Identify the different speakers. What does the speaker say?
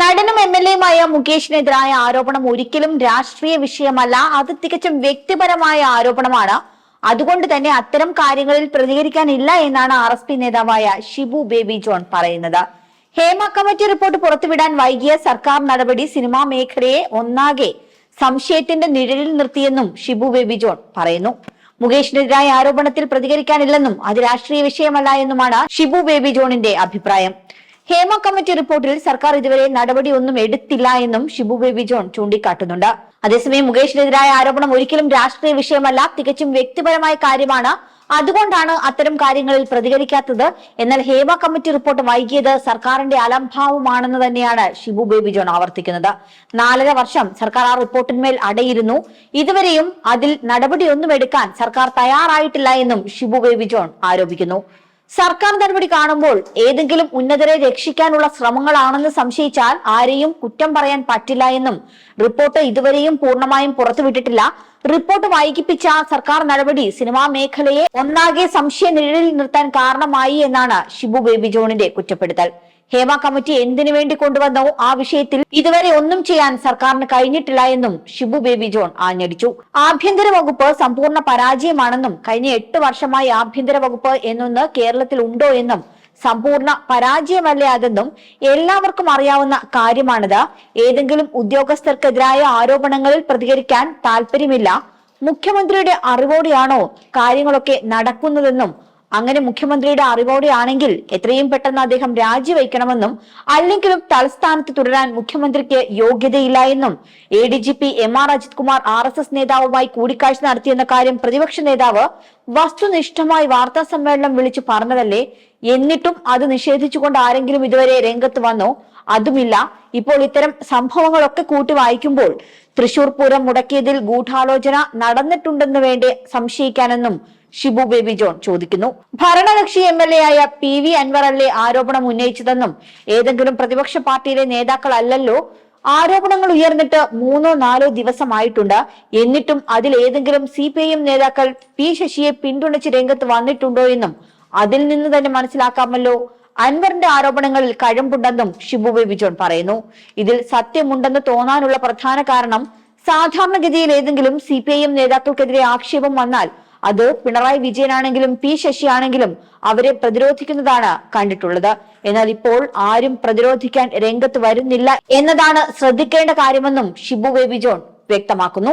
Speaker 1: നടനും M L എയുമായ മുകേഷിനെതിരായ ആരോപണം ഒരിക്കലും രാഷ്ട്രീയ വിഷയമല്ല അത് തികച്ചും വ്യക്തിപരമായ ആരോപണമാണ്. അതുകൊണ്ട് തന്നെ അത്തരം കാര്യങ്ങളിൽ പ്രതികരിക്കാനില്ല എന്നാണ് ആർ എസ് പി നേതാവായ ഷിബു ബേബി ജോൺ പറയുന്നത്. ഹേമ കമ്മിറ്റി റിപ്പോർട്ട് പുറത്തുവിടാൻ വൈകിയ സർക്കാർ നടപടി സിനിമാ മേഖലയെ ഒന്നാകെ സംശയത്തിന്റെ നിഴലിൽ നിർത്തിയെന്നും ഷിബു ബേബി ജോൺ പറയുന്നു. മുകേഷിനെതിരായ ആരോപണത്തിൽ പ്രതികരിക്കാനില്ലെന്നും അത് രാഷ്ട്രീയ വിഷയമല്ല എന്നുമാണ് ഷിബു ബേബി ജോണിന്റെ അഭിപ്രായം. ഹേമ കമ്മിറ്റി റിപ്പോർട്ടിൽ സർക്കാർ ഇതുവരെ നടപടി ഒന്നും എടുത്തില്ല എന്നും ഷിബു ബേബി ജോൺ ചൂണ്ടിക്കാട്ടുന്നുണ്ട്. അതേസമയം മുകേഷിനെതിരായ ആരോപണം ഒരിക്കലും രാഷ്ട്രീയ വിഷയമല്ല തികച്ചും വ്യക്തിപരമായ കാര്യമാണ്. അതുകൊണ്ടാണ് അത്തരം കാര്യങ്ങളിൽ പ്രതികരിക്കാത്തത്. എന്നാൽ ഹേമ കമ്മിറ്റി റിപ്പോർട്ട് വൈകിയത് സർക്കാരിന്റെ അലംഭാവമാണെന്ന് തന്നെയാണ് ഷിബു ബേബി ജോൺ ആവർത്തിക്കുന്നത്. നാലര വർഷം സർക്കാർ ആ റിപ്പോർട്ടിന്മേൽ അടയിരുന്നു. ഇതുവരെയും അതിൽ നടപടിയൊന്നും എടുക്കാൻ സർക്കാർ തയ്യാറായിട്ടില്ല എന്നും ഷിബു ബേബി ജോൺ ആരോപിക്കുന്നു. സർക്കാർ നടപടി കാണുമ്പോൾ ഏതെങ്കിലും ഉന്നതരെ രക്ഷിക്കാനുള്ള ശ്രമങ്ങളാണെന്ന് സംശയിച്ചാൽ ആരെയും കുറ്റം പറയാൻ പറ്റില്ല എന്നും റിപ്പോർട്ട് ഇതുവരെയും പൂർണമായും പുറത്തുവിട്ടിട്ടില്ല. റിപ്പോർട്ട് വൈകിപ്പിച്ച സർക്കാർ നടപടി സിനിമാ മേഖലയെ ഒന്നാകെ സംശയ നിഴലിൽ നിർത്താൻ കാരണമായി എന്നാണ് ഷിബു ബേബി ജോണിന്റെ കുറ്റപ്പെടുത്തൽ. ഹേമ കമ്മിറ്റി എന്തിനു വേണ്ടി കൊണ്ടുവന്നോ ആ വിഷയത്തിൽ ഇതുവരെ ഒന്നും ചെയ്യാൻ സർക്കാരിന് കഴിഞ്ഞിട്ടില്ല എന്നും ഷിബു ബേബി ജോൺ ആഞ്ഞടിച്ചു. ആഭ്യന്തര വകുപ്പ് സമ്പൂർണ പരാജയമാണെന്നും കഴിഞ്ഞ എട്ട് വർഷമായി ആഭ്യന്തര വകുപ്പ് എന്നൊന്ന് കേരളത്തിൽ ഉണ്ടോ എന്നും സമ്പൂർണ പരാജയമല്ലേ അതെന്നും എല്ലാവർക്കും അറിയാവുന്ന കാര്യമാണിത്. ഏതെങ്കിലും ഉദ്യോഗസ്ഥർക്കെതിരായ ആരോപണങ്ങളിൽ പ്രതികരിക്കാൻ താല്പര്യമില്ല മുഖ്യമന്ത്രിയുടെ അറിവോടെയാണോ കാര്യങ്ങളൊക്കെ നടക്കുന്നതെന്നും അങ്ങനെ മുഖ്യമന്ത്രിയുടെ അറിവോടെയാണെങ്കിൽ എത്രയും പെട്ടെന്ന് അദ്ദേഹം രാജിവെക്കണമെന്നും അല്ലെങ്കിലും തലസ്ഥാനത്ത് തുടരാൻ മുഖ്യമന്ത്രിക്ക് യോഗ്യതയില്ല എന്നും A D G P M R Ajith Kumar R S S നേതാവുമായി കൂടിക്കാഴ്ച നടത്തിയെന്ന കാര്യം പ്രതിപക്ഷ നേതാവ് വസ്തുനിഷ്ഠമായി വാർത്താ സമ്മേളനം വിളിച്ചു പറഞ്ഞതല്ലേ? എന്നിട്ടും അത് നിഷേധിച്ചുകൊണ്ട് ആരെങ്കിലും ഇതുവരെ രംഗത്ത് വന്നോ? അതുമില്ല. ഇപ്പോൾ ഇത്തരം സംഭവങ്ങളൊക്കെ കൂട്ടി വായിക്കുമ്പോൾ തൃശൂർ പൂരം മുടക്കിയതിൽ ഗൂഢാലോചന നടന്നിട്ടുണ്ടെന്ന് വേണ്ടി സംശയിക്കാനെന്നും ഷിബു ബേബി ജോൺ ചോദിക്കുന്നു. ഭരണകക്ഷി എം എൽ എ ആയ പി വി അൻവർ അല്ലേ ആരോപണം ഉന്നയിച്ചതെന്നും ഏതെങ്കിലും പ്രതിപക്ഷ പാർട്ടിയിലെ നേതാക്കളല്ലല്ലോ ആരോപണങ്ങൾ ഉയർന്നിട്ട് മൂന്നോ നാലോ ദിവസമായിട്ടുണ്ട്. എന്നിട്ടും അതിൽ ഏതെങ്കിലും സി പി ഐ എം നേതാക്കൾ പി ശശിയെ പിന്തുണച്ച് രംഗത്ത് വന്നിട്ടുണ്ടോ എന്നും അതിൽ നിന്ന് തന്നെ മനസ്സിലാക്കാമല്ലോ. അൻവറിന്റെ ആരോപണങ്ങളിൽ കഴമ്പുണ്ടെന്നും ഷിബു ബേബി ജോൺ പറയുന്നു. ഇതിൽ സത്യമുണ്ടെന്ന് തോന്നാനുള്ള പ്രധാന കാരണം സാധാരണഗതിയിൽ ഏതെങ്കിലും സി പി ഐ എം നേതാക്കൾക്കെതിരെ ആക്ഷേപം വന്നാൽ അത് പിണറായി വിജയനാണെങ്കിലും പി ശശിയാണെങ്കിലും അവരെ പ്രതിരോധിക്കുന്നതാണ് കണ്ടിട്ടുള്ളത്. എന്നാൽ ഇപ്പോൾ ആരും പ്രതിരോധിക്കാൻ രംഗത്ത് വരുന്നില്ല എന്നതാണ് ശ്രദ്ധിക്കേണ്ട കാര്യമെന്നും ഷിബു ബേബി ജോൺ വ്യക്തമാക്കുന്നു.